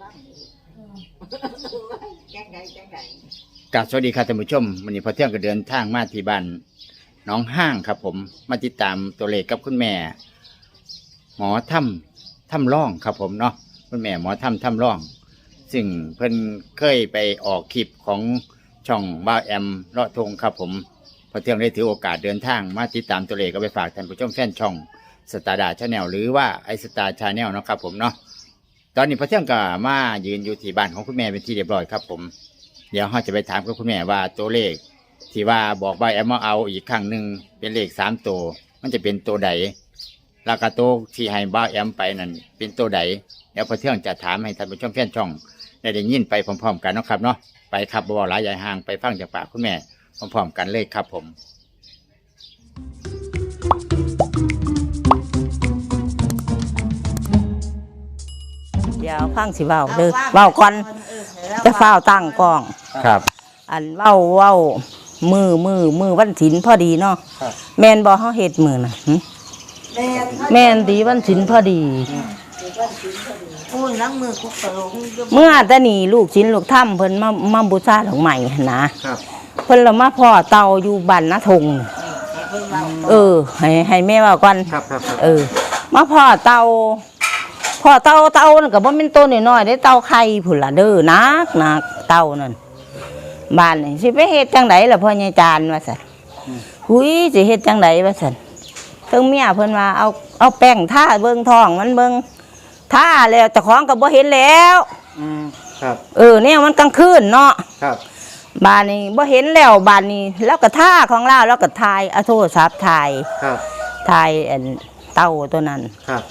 บ้างจังไดจังไดกราบสวัสดีครับท่านผู้ชมวันนี้พอเที่ยงก็เดินทางมาที่บ้านหน้องห้างครับ ผม มาติดตามตัวเลขกับคุณแม่ หมอถ้ำถ้ำร่องครับ ผมเนาะคุณแม่หมอถ้ำถ้ำร่อง ซึ่งเพิ่นเคยไปออกคลิปของช่องบ้าแอมเลาะทงครับ ผมพอเที่ยงได้ถือโอกาสเดินทางมาติดตามตัวเลขก็ไปฝากท่านผู้ชมแฟนช่องสตาร์ดาชาแนลหรือว่าไอสตาร์ชาแนลนาะครับผมเนาะ ตอนนี้พอเที่ยงก็มายืนอยู่ที่บ้านของคุณแม่เป็นที่เรียบร้อยครับ ผม เดี๋ยวเราจะไปถามกับคุณแม่ว่าตัวเลข ที่ว่าบอกว่าแอมมาเอาอีกครั้งหนึ่งเป็นเลขสามตัวมันจะเป็นตัวใดแล้วก็ตัวที่ให้บ้าแอมไปนั่นเป็นตัวใดเดี๋ยวพอเที่ยงจะถามให้ท่านผู้ชมแฟนช่องได้ได้ยินไปพร้อมๆกันนะครับเนาะไปครับบ่หลายใหญ่ห่างไปฟังจากปากคุณแม่พร้อมๆกันเลยครับผม ดี๋ยวฟังสิเว้าเด้อเว้าก่อนจะเฝ้าตั้งกล้อง ครับ อันเว้าเว้ามือมือมือวันศิลพอดีเนาะครับ แม่นบ่เฮาเฮ็ดมือน่ะหึแม่นดีวันศิลพอดี พูดล้างมือคุกตะลงอยู่เมื่อแต่นี่ลูกศิลลูกถ้ำเพิ่นมามาบูชาดอกไม้หั่นนะครับ เพิ่นละมาพ่อเตาอยู่บ้านนาทงให้เพิ่นเว้าเออ ให้ให้แม่เว้าก่อนครับครับ เออมาพ่อเตา พ่อเตาเตานั่นก็บ่แม่นตัวน้อยๆได้เตาไข่พุ่นล่ะเด้อนักนักเตานั่นบ้านนี่สิไปเฮ็ดจังไดล่ะพ่อใหญ่จานว่าซั่นหุยสิเฮ็ดจังไดว่าซั่นเทิงเมียเพิ่นว่าเอาเอาแป้งทาเบิ่งท้องมันเบิ่งทาแล้วเจ้าของก็บ่เห็นแล้วอืมครับ เออเนี่ยมันกลางคืนเนาะครับบ้านนี้บ่เห็นแล้วบ้านนี้แล้วก็ท่าของเราแล้วก็ถ่ายเอาโทรศัพท์ถ่ายครับถ่ายอันเต้าตัวนั้นครับ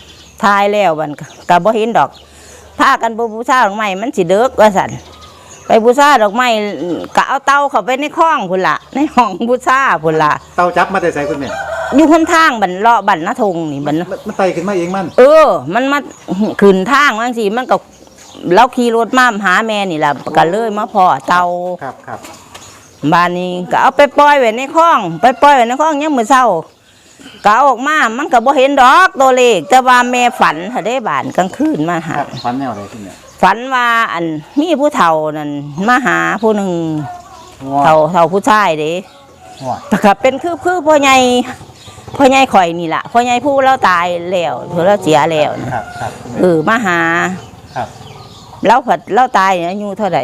ถ่ายแล้วมันก็ก็บ่เห็นดอกพากันไปบูชาดอกไม้มันสิเด้กว่าซั่นไปบูชาดอกไม้ก็เอาเต้าเข้าไปในคลองพุ่นละในห้องบูชาพุ่นละเตาจับมาแต่ใส่คุณแม่อยู่หนทางบันเลาะบันนาทงนี่บันมันมันไตขึ้นมาเองมัน เออ มันมาขึ้นทางจังซี่มันก็เราขี่รถมาหาแม่นี่ล่ะก็เลยมาพอเตาครับครับบ้านนี้ก็เอาไปปล่อยไว้ในคลอง ไปปล่อยไว้ในคลองยังมื้อเช้า ก็เอาออกมา มันก็บ่เห็นดอกตัวเลข แต่ว่าแม่ฝันถ้าได้บ้านกลางคืนมาหาครับฟันแนวอะไรคุณแม่ฝันว่าอันมีผู้เฒ่านั่นมาหาผู้หนึ่งว้าเฒ่าเฒ่าผู้ชายเด้ว้าแต่ก็เป็นคือคือพ่อใหญ่พ่อใหญ่ข่อยนี่ล่ะพ่อใหญ่ผู้เราตายแล้วเพิ่นเราเสียแล้วนะ ครับครับเออมาหาครับเราผัดเราตายอายุเท่าไหร่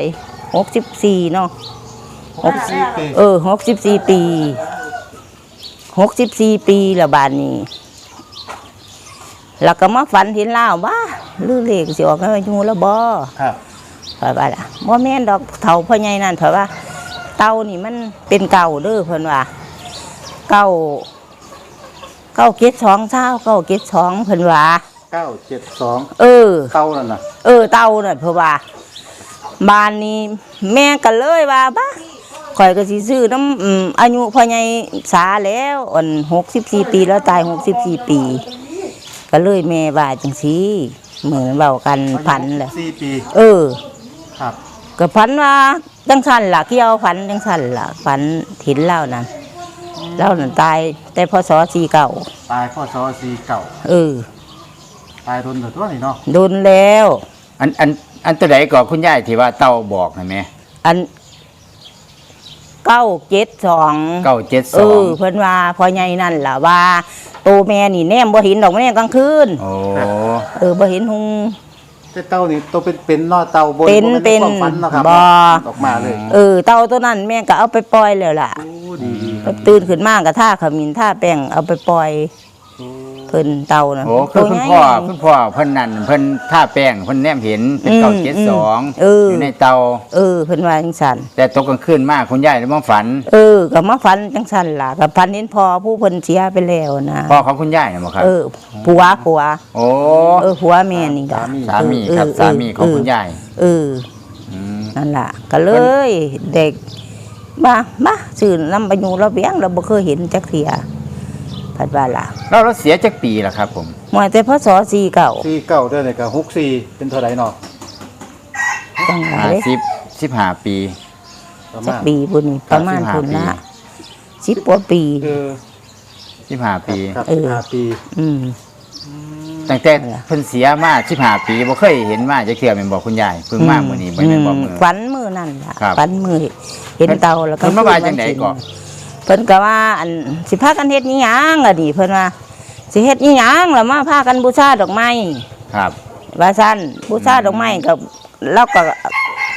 หกสิบสี่เนาะ หกสิบปีเออหกสิบสี่ปี หกสิบสี่ปีละบาทนี้แล้วก็มาฝันเห็นเล่าว่าลือเลขสิออกให้อายุแล้วบ่ครับเผยว่าล่ะบ่แม่นดอกเฒ่าพ่อใหญ่นั่นเผยว่า เต่านี่มันเป็นเก่าเด้อเพิ่นว่าเก่าเก้าเกตสองเช้าเก้าเกตสองเพิ่นว่าเก้าเจ็ดสองเออ เตานั่นน่ะ เออเต่านั่นเพิ่นว่าบ้านนี้แม่ก็เลยว่าบ้า ข่อยก็สิซื้อน้ำอืมอายุพ่อใหญ่สาแล้วอัน64ปีแล้วตาย64ปี ก็เลยแม่ว่าจังซี่เหมือนเว้ากันพันแหละสี่ปีเออ ครับ ก็ฝันว่าจังสันล่ะเกี่ยวฝันจังสันล่ะฝันถินเล่านั่นเล่านั่นตาย แต่พศสี่เก่าตายพ่อซอสี่เก่าเออ ตายโดนเดือดตัวนี่เนาะโดนแล้ว อันอันอันตัวใดก่อนคุณยายที่ว่าเต้าบอกนะแม่อัน เก้าเจ็ดสองเก้าเจ็ดเอสองอเพิ่นว่าพ่อใหญ่นั่นล่ะว่าโตแม่นี่แนมบ่เห็นดอกแม่กลางคืนโอ้เออบ่เห็นหุง แต่เตานี่ตัวเป็นเป็นเนอเตาบนเป็นบ่แม่เป็นความฝันเนาะครับบ่ ออกมาเลยเออเต่าตัวนั้นแม่ก็เอาไปปล่อยแล้วล่ะ โอ้ดีดีไปตื่นขึ้นมาก็ท่าขมิ้นท่าแป้งเอาไปปล่อยโอ้ เพิ่นเต่านะโหคือคุณพ่อคุณพ่อเพิ่นนั่นเพิ่นท่าแป้งเพิ่นแนมเห็นเป็นเก้าเจ็ดสองเออออยู่ในเตาเออเพิ่นว่าจังซั่นแต่ตกกลางคืนมากคุณยายเลยมาฝัน เออก็มาฝันจังซั่นล่ะก็ฝันเห็นพ่อผู้เพิ่นเสียไปแล้วนะพ่อของคุณยายนะบ่ครับเออผัวผัวโอ้เออผัวแม่นี่ล่ะสามีครับเออสามีของคุณยายเอออืมนั่นล่ะก็เลยเด็กมามาสื่อลำบายูเราเบี้ยงเราบ่เคยเห็นจักเทียพัดว่าล่ะ แล้วเราเสียจักปีล่ะครับ ผมมวยแต่พศสี่เก่าสี่เก่าเด้อเนี่ยก็หกสี่เป็นเท่าไหร่เนาะจังหวะห้าเด้สิบสิบห้าปีประจัมากณปีพุ่นนี่ประมาณสามสิบห้าพุ่นละปีสิบกว่าปี เออสิบห้าปี ครับเออ ห้าปีอืมอืมตั้งแต่เพิ่นเสียมา15ปีบ่เคยเห็นมาจะเทื่อแม่นบอกคุณยายเพิ่งมามื้อนี้บ่แม่นบอกมื้อ ฝันมือนั่นล่ะครับฝันมือเห็นเตาแล้วก็เพิ่นมาว่าจังไดก่อน เพิ่นก็ว่าอันสิพากันเฮ็ดอีหยังอะดิเพิ่นว่า สิเฮ็ดอีหยังแล้วมาพากันบูชาดอกไม้ครับ ว่าซั่นบูชาดอกไม้ก็เราก็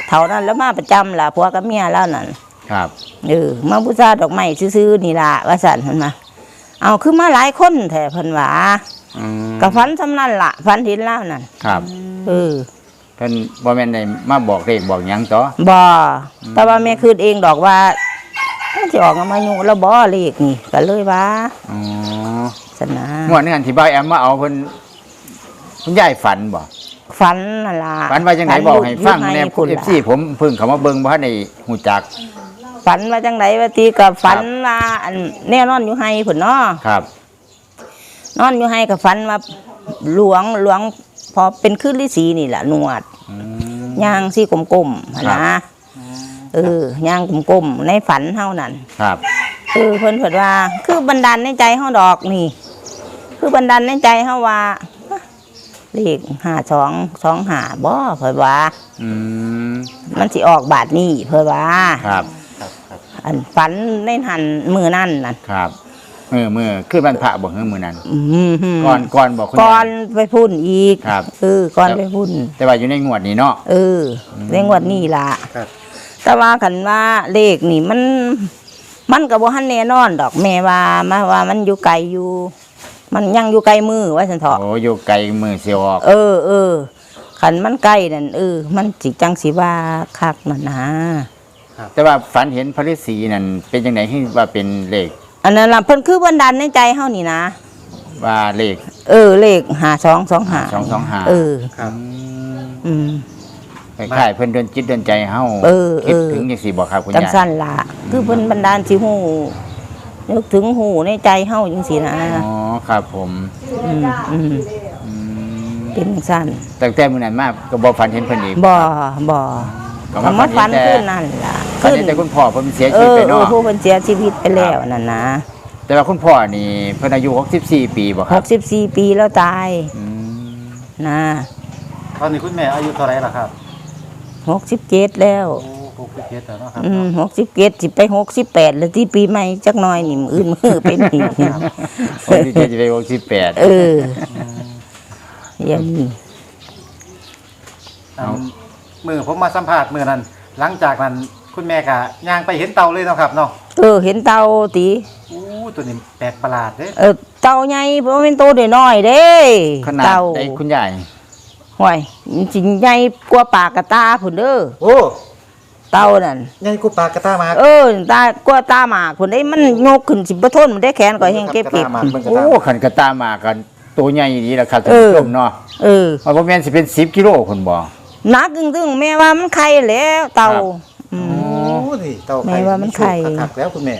เท่านั้นแล้วมาประจำล่ะผัวกับเมียแล้วนั่นครับเออมาบูชาดอกไม้ซื่อๆนี่ล่ะว่าซั่นเพิ่นมาเอาคือมาหลายคนแท้เพิ่นว่าอืมก็ฝันสำนั้นล่ะฝันเห็นแล้วนั่นครับเออเพิ่นบ่แม่นได้มาบอกเลขบอกหยังต่อบ่แต่ว่าแม่คืนเองดอกว่ามันสิออกมายุแล้วบ่เลขนี่ก็เลยว่าอ๋อ สนะงวดนึงอันที่บ่าวแอมมาเอาเพิ่นคุณยายฝันบ่ฝันนั่นล่ะฝันว่าจังไดบอกให้ฟังอยู่แน่พุ่นเอฟล่ะซีผมเพิ่งเข้ามาเบิ่งบ่ทันได้ฮู้จักฝันว่าจังไดว่าตีกับฝันว่าอันแน่นอนอยู่ให้พุ่นเนาะครับ นอนอยู่ให้กับฝันว่าหลวงหลวงพอเป็นขึ้นฤาษีนี่แหละหนวดอืม ย่างซี่กลมๆหั่นครันะบ เออย่างกลมๆในฝันเฮานั่นครับ เออเพิ่นเพิ่นว่าคือบันดาลในใจเฮาดอกนี่ คือบันดาลในใจเฮาว่าเลขห้าสองสองห้าบ่เพิ่นว่า อืมมันสิออกบาทนี้เพิ่นว่า ครับอันฝันในหันมือนั่นน่ะครับมือมือคือวันพระบ่ฮือมื้อนั้นอืมก่อนก่อนบอกคุณก่อยานยไปพุ่นอีกครับ เออก่อนไปพุ่น แต่ว่าอยู่ในงวดนี้เนาะ เออในงวดนี้ล่ะครับ แต่ว่ากันว่าเลขนี่มัน มันก็บ่ทันแน่นอนดอกแม่ว่ามาว่ามันอยู่ไกลอยู่ มันยังอยู่ไกลมือว่าซั่นเถาะโอ้อยู่ไกลมือเสียวออกเออเออคันมันใกล้นั่นเออมันสิจังสิว่าคักนั่นนะแต่ว่าฝันเห็นพระฤาษีนั่นเป็นจังไดที่ว่าเป็นเลข อันนั้นล่ะเพิ่นคือบันดาลในใจเฮานี่นะว่าเลข เออ เลข5225 225เออครับอืมคล้ายๆเพิ่นเดินจิตเดินใจเฮาเออคิดเออถึงจังซี่บ่ครับคุณจังยายสั้นล่ะคือเพิ่นบันดาลสิฮู้นึกถึงหูในใจเฮาจังซี่นะอ๋อ ครับผมอืมอืมอืมเป็นจังสั้นตั้งแต่มื้อนั้นมาก็บ่ฝันเห็นเพิ่นอีก บ่บ่ก็ก็มาฝันเห็ขึ้นแต่นั่นล่ะฝันเห็นแต่คุณพ่อเพิ่นเสียเอชีวิตอไปเออเนาะผู้เพิ่นเสียชีวิตไปแล้วนั่นนะแต่ว่าคุณพ่อนี่เพิ่นอายุ64ปีบ่ครับ64ปีแล้วตายอืมนะตอนนี้คุณแม่อายุเท่าไหรล่ะครับ67แล้วโอ้หก สิบเจ็ดแล้วเนาะครับอืม67สิไป68แล้วที่ปีใหม่จักหน่อยนี่มื้ออื่นมื้อเป็นอีกคนที่จะไป68เอออย่างนี้อันมือผมมาสัมภาษณ์มือนั้น หลังจากนั้นคุณแม่ก็ย่างไปเห็นเต่าเลยเนาะครับเนาะเออ เห็นเตาติอู้ตัวนี้แปลกประหลาดเด้เออเต่าใหญ่บ่แม่นโตน้อยๆเด้ขนาดเต่าไอ้คุณยายห่วยมันสิใหญ่กว่าปากกระตาพุ่นเด้อโอ้ เต่านั่นยังกูปากกระตามากเออตากว่าตาหมากพุ่นได้มันยกขึ้นสิบ่ทนมันได้แขนก็แฮงเก็บกระเก็บตามากเบิ่งกระโอ้ตามากขันกระตามากันตัวใหญ่ดีแหละครับท่านเออผู้ชมเนาะเออว่าบ่แม่นสิเป็น10กิโลคุณบ่ หนักตึงๆแม่ว่ามันไข่แล้วเต่าครับ อืม โอ้นี่เต่าแม่ว่ามันไข่คักๆแล้วคุณแม่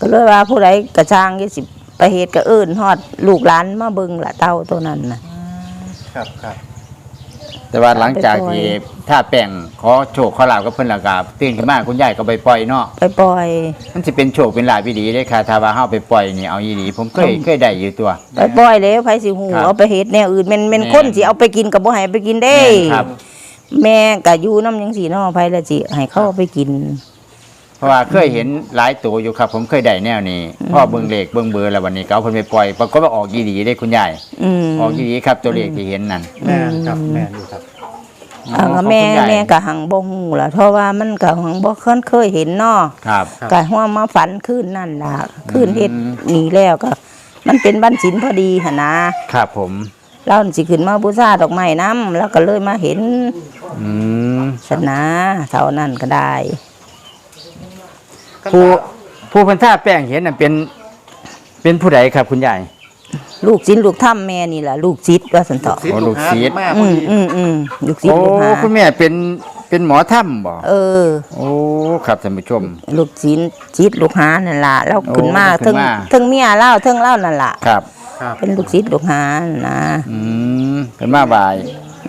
ก็เลยว่าผู้ใดกระช่างยี่สิบไปเฮ็ดก็เอิ้นฮอดลูกหลานมาเบิ่งละเต่าตัวนั้นน่ะ ครับครับ แต่ว่าหลังจากที่ไปปล่อยถ้าแป้งขอโชคขอลาบกับเพิ่นและก็ตื่นขึ้นมาคุณยายก็ไปปล่อยเนาะไปปล่อย มันสิเป็นโชคเป็นลาภอีหลีเด้ค่ะถ้าว่าเฮาไปปล่อยนี่เอาอีหลีผมเคยเคยได้อยู่ตัว ไปปล่อยแล้วไผสิฮู้ครับเอาไปเฮ็ดแนวอื่นแม่นแม่นแม่นคนสิเอาไปกินก็บ่ให้ไปกินเด้แม่นครับแม่ก็อยู่นำจังซี่เนาะไผละสิให้เขาเอาไปกินเพ ราะว่าเคยเห็นหลายตัวอยู่ครับ ผมเคยได้แนวนี้พ่อเบิ่งเลขเบิ่งเบอร์แล้ววันนี้ก็เอาเพิ่นไปปล่อยปรากฏว่าออกอีหลีเด้คุณยายอืมออกอีหลีครับตัวเลขที่เห็นนั่นแม่ครับแม่อยู่ครับอ่าของแม่คุณยายแม่ก็หังบ่ฮู้ล่ะเพราะว่ามันก็หังบ่เคยเคยเห็นเนาะครับก็หัวมาฝันคืนนั่นล่ะคืนเฮ็ดอืมนี่แล้วก็ มันเป็นบ้านศิลพอดีหั่นนะครับผมเราสิขึ้นมาบูชาดอกไม้น้ำแล้วก็เลยมาเห็นอืม สนาเท่านั้นก็ได้ ผู้ผู้เพิ่นท่าแป้งเห็นน่ะเป็น เป็นผู้ใดครับคุณยาย ลูกศิษย์ลูกถ้ำแม่นี่แหละลูกศิษย์ว่าสันเถาะศิษย์โอ้ลูกหาลูกศิษย์ มากพอือมดีอืมอืมลูกศิษโอ้ย์ลูกหาคุณแม่เป็นเป็นหมอถ้ำบ่เออ โอ้ครับท่านผู้ชม ลูกศิษย์ศิษย์ลูกหานั่นล่ะแล้วขึ้นมาโอ้ขึ้ถึนงมาถึงเมียเล่าถึงเล่านั่นล่ะครับ ครับเป็นลูกศิษย์ลูกหานะอืมเป็นมาบาย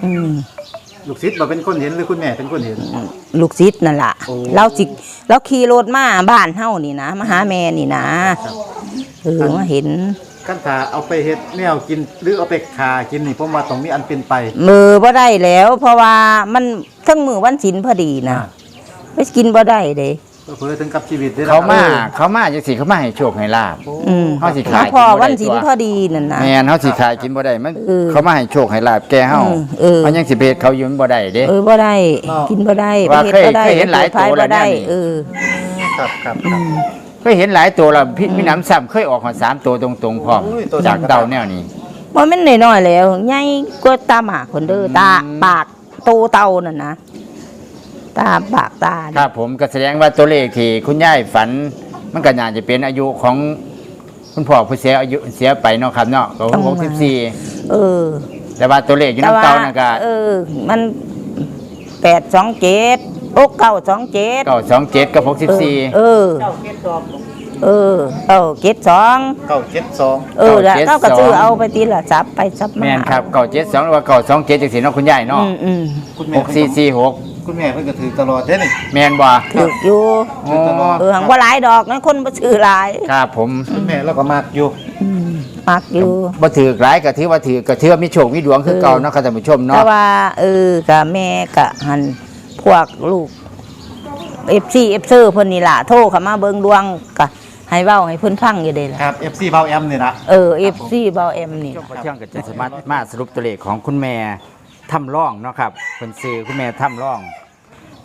อืม ลูกศิษย์บ่เป็นคนเห็นหรือคุณแม่เป็นคนเห็น ลูกศิษย์นั่นล่ะโอ้ เราจิเราขี่รถมาบ้านเฮานี่นะมาหาแม่นี่นะเออมาเห็นกันถ้าเอาไปเฮ็ดแนวกินหรือเอาไปขากินนี่ผมว่าต้องมีอันเป็นไปมือบ่ได้แล้ว เพราะว่ามันทั้งมือวันศีลพอดีนะไปกินบ่ได้เด้ เพื่อถึงกับชีวิตด้อเขามาออเขามาจังซี่เขามาให้โชคให้ลาบ อืมเขาสิขาย พอกินบ่ได้วันศีลตัวพอดีนั่นนะ แม่นเฮาสิขายกินบ่ได้มันเออเขามาให้โชคให้ลาบแกเฮาเออเออ มันยังสิไปเฮ็ดเขาอยู่มันบ่ได้เด้ เออบ่ได้ กินบ่ได้ว่าไปฮ็ดบ่ได้เคยเคยเห็นหลายตัวไปแล้วบ่ได้เนี่ยนี่เออ ครับครับอืครับมเคยเห็นหลายตัวแล้วพี่มีหน้ำซ้ำเคยออกมาสามตัวตรงๆพร้อมโอ้ยตัวจากนั้นก็เต่าแนวนี้ บ่แม่นน้อยๆแล้วใหญ่กว่าตาหมากคนเด้อตาอืมปากโตเต่านั่นนะ ตาปากตาคเนี่ยรับผมก็แสดงว่าตัวเลขที่คุณยายฝัน มันก็น่าจะเป็นอายุของคุณพ่อผู้เสียอายุเสียไปเนาะครับเนาะก็หกสิบสี่เออ แต่ว่าตัวเลขอยู่น้ำเต้านั่นก็เออ มันแปดสองเจ็ดโอ้เก้าสองเจ็ดเก้าสองเจ็ดกับหกสิบสี่ เออเจ้าเก็บดอกเออเก้าเจ็ดสองเก้าเจ็ดสองเออแล้วเก้าเจ็ดเก้ากระซื้อสองเอาไปตีละจับไปจับมาแม่นครับเก้าเจ็ดสองหรือว่าเก้าสองเจ็ดจังสีเนาะคุณยายเนาะอืมอืมคุณแม่หกสี่สี่หก คุณแม่เพิ่นก็ถือตลอดเด้นี่แม่นบ่ถูกอยู่อ๋อเออหังว่าหลายดอกนะคนบ่ซื้อหลายครับผมคุณแม่เราก็มากอยู่อืมมักอยู่บ่ถือหลายก็ถือว่าถือก็ถือว่ามีโชคมีดวงคือเก่าเนาะครับท่านผู้ชมแต่เนาะว่าเออกับแม่กับหันพวกลูกเอฟซีเอฟเซอร์เพิ่นนี่ล่ะโทรเข้ามาเบิ่งดวงก็ให้เว้าให้เพิ่นฟังอยู่เด้ล่ะครับ FC เบาแอมนี่นะเออเอฟซีเบาเอ็มนี่ช่วงพอเที่ยงก็จะสามารถมาสรุปตัวเลขของคุณแม่ ถ้ำร่องเนาะครับเพิ่นซื้อคุณแม่ถ้ำร่อง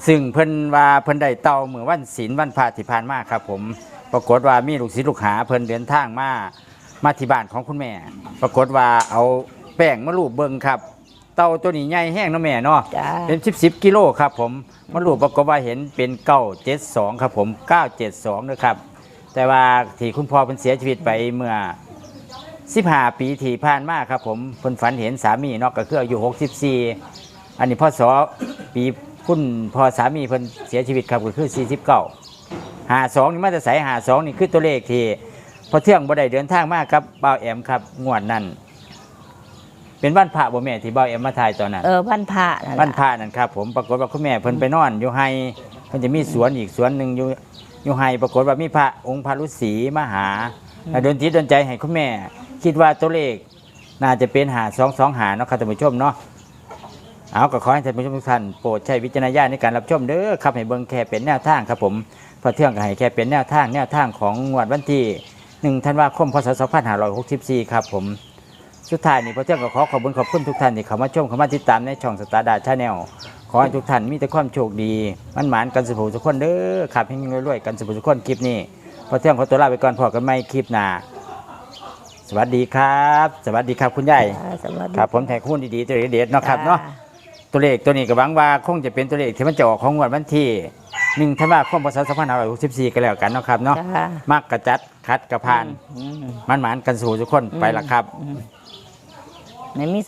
ซึ่งเพิ่นว่าเพิ่นได้เต่าเมื่อวันศีลวันพระที่ผ่านมาครับ ผม ปรากฏว่ามีลูกศิษย์ลูกหาเพิ่นเดินทางมามาที่บ้านของคุณแม่ ปรากฏว่าเอาแป้งมาลูบเบิ่งครับ เต่าตัวนี้ใหญ่แห้งเนาะแม่เนาะจ้าเป็นสิบสิบกิโลครับผมมาลูบปรากฏว่าเห็นเป็นเก้าเจ็ดสองครับผมเก้าเจ็ดสองนะครับแต่ว่าที่คุณพ่อเพิ่นเสียชีวิตไปเมื่อ 15 ปีที่ผ่านมาครับผมเพิ่นฝันเห็นสามีเนาะก็คืออายุ64 อันนี้พ่อสอปีคุณพ่อสามีเพิ่นเสียชีวิตครับก็คือ 49 52นี่มาแต่ใส52นี่คือตัวเลขที่พอเที่ยงบ่ได้เดินทางมาครับบ่าวแอมครับงวดนั้นเป็นวันพระบ่แม่ที่บ่าวแอมมาถ่ายตอนนั้นเออวันพระนั่นวันล่ะพระนั่นครับผมปรากฏว่าคุณแม่เพิ่นไปนอนอยู่ไฮเพิ่นจะมีสวนอีกสวนหนึ่งอยู่อยู่ไฮปรากฏว่ามีพระองค์พระฤาษีมาหาแล้วโดนจิตโดนใจให้คุณแม่ คิดว่าตัวเลข น่าจะเป็นหาสองสองหาเนาะครับท่านผู้ชมเนาะเอาก็ขอให้ท่านผู้ชมทุกท่านโปรดใช้วิจารณญาณในการรับชมเด้อครับให้เบิ่งแค่เป็นแนวทางครับผมพอเที่ยงก็ให้แค่เป็นแนวทางแนวทางของงวดวันที่หนึ่งธันวาคมพศ2564ครับผมสุดท้ายนี้พระเจ้าก็ขอขอบคุณขอบคุณทุกท่านที่เข้ามาชมเข้ามาติดตามในช่องสตาร์ดาชาแนลขอให้ทุกท่านมีแต่ความโชคดีมันหมานกันสุขทุกคนเด้อขับให้รวยๆกันสุขทุกคนคลิปนี้พระเจ้าขอตัวลาไปก่อนพอกันไม่คลิปหน้า สวัสดีครับ สวัสดีครับคุณยายจ้าสวัสดีครับผมแทนคุณดีๆตัวเด็ดๆเนาะครับเนาะจ้ตัวเลขตัวนี้ก็หวังว่าคงจะเป็นตัวเลขที่มันจะออกของงวดวันที่หนึ่งธันวาคมพศ2564กันแล้วกันเนาะครับเนาะจ้ามักกระจัดคัดกระพานอืมมันหมานกันสู่ทุกคนไปละครับในมี